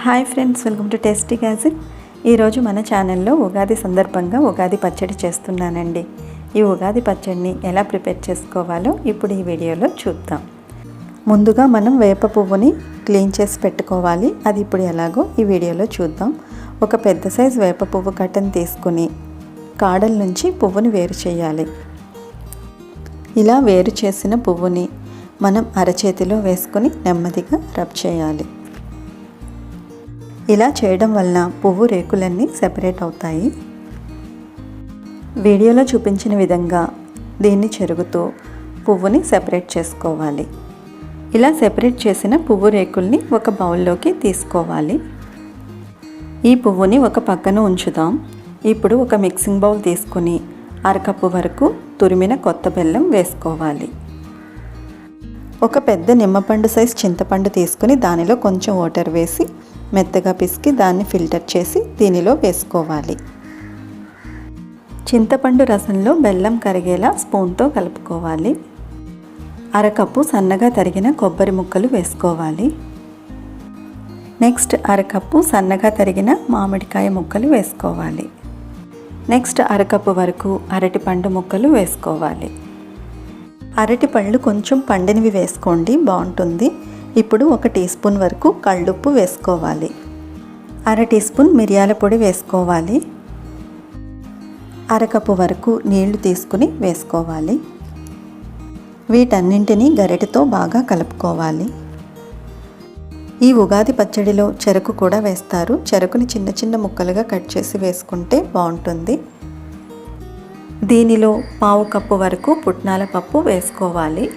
Hi friends welcome to tasty gadget ఈరోజు మన ఛానల్లో ఉగాది సందర్భంగా ఉగాది పచ్చడి చేస్తున్నానండి. ఈ ఉగాది పచ్చడిని ఎలా ప్రిపేర్ చేసుకోవాలో ఇప్పుడు ఈ వీడియోలో చూద్దాం. ముందుగా మనం వేప పువ్వుని క్లీన్ చేసి పెట్టుకోవాలి. అది ఇప్పుడు ఎలాగో ఈ వీడియోలో చూద్దాం. ఒక పెద్ద సైజు వేప పువ్వు కట్టను తీసుకుని కాడల నుంచి పువ్వుని వేరు చేయాలి. ఇలా వేరు చేసిన పువ్వుని మనం అరచేతిలో వేసుకొని నెమ్మదిగా రబ్ చేయాలి. ఇలా చేయడం వలన పువ్వు రేకులన్నీ సెపరేట్ అవుతాయి. వీడియోలో చూపించిన విధంగా దీన్ని చెరుగుతూ పువ్వుని సెపరేట్ చేసుకోవాలి. ఇలా సెపరేట్ చేసిన పువ్వు రేకుల్ని ఒక బౌల్లోకి తీసుకోవాలి. ఈ పువ్వుని ఒక పక్కన ఉంచుదాం. ఇప్పుడు ఒక మిక్సింగ్ బౌల్ తీసుకుని అరకప్పు వరకు తురిమిన కొత్త బెల్లం వేసుకోవాలి. ఒక పెద్ద నిమ్మపండు సైజ్ చింతపండు తీసుకుని దానిలో కొంచెం వాటర్ వేసి మెత్తగా పిసికి దాన్ని ఫిల్టర్ చేసి దీనిలో వేసుకోవాలి. చింతపండు రసంలో బెల్లం కరిగేలా స్పూన్తో కలుపుకోవాలి. అరకప్పు సన్నగా తరిగిన కొబ్బరి ముక్కలు వేసుకోవాలి. నెక్స్ట్ అరకప్పు సన్నగా తరిగిన మామిడికాయ ముక్కలు వేసుకోవాలి. నెక్స్ట్ అరకప్పు వరకు అరటిపండు ముక్కలు వేసుకోవాలి. అరటి పళ్ళు కొంచెం పండినవి వేసుకోండి బాగుంటుంది. ఇప్పుడు ఒక టీ స్పూన్ వరకు కళ్ళుప్పు వేసుకోవాలి. అర టీ స్పూన్ మిరియాల పొడి వేసుకోవాలి. అరకప్పు వరకు నీళ్ళు తీసుకుని వేసుకోవాలి. వీటన్నింటినీ గరిటెతో బాగా కలుపుకోవాలి. ఈ ఉగాది పచ్చడిలో చెరకు కూడా వేస్తారు. చెరకుని చిన్న చిన్న ముక్కలుగా కట్ చేసి వేసుకుంటే బాగుంటుంది. దీనిలో పావు కప్పు వరకు పుట్నాల పప్పు వేసుకోవాలి.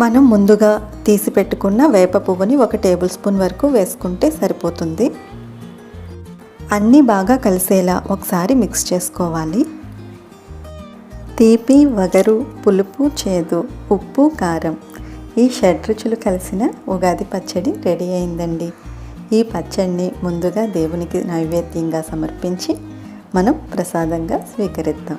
మనం ముందుగా తీసి పెట్టుకున్న వేప పువ్వుని ఒక టేబుల్ స్పూన్ వరకు వేసుకుంటే సరిపోతుంది. అన్నీ బాగా కలిసేలా ఒకసారి మిక్స్ చేసుకోవాలి. తీపి వగరు పులుపు చేదు ఉప్పు కారం ఈ షడ్రుచులు కలిసిన ఉగాది పచ్చడి రెడీ అయిందండి. ఈ పచ్చడిని ముందుగా దేవునికి నైవేద్యంగా సమర్పించి మనం ప్రసాదంగా స్వీకరిద్దాం.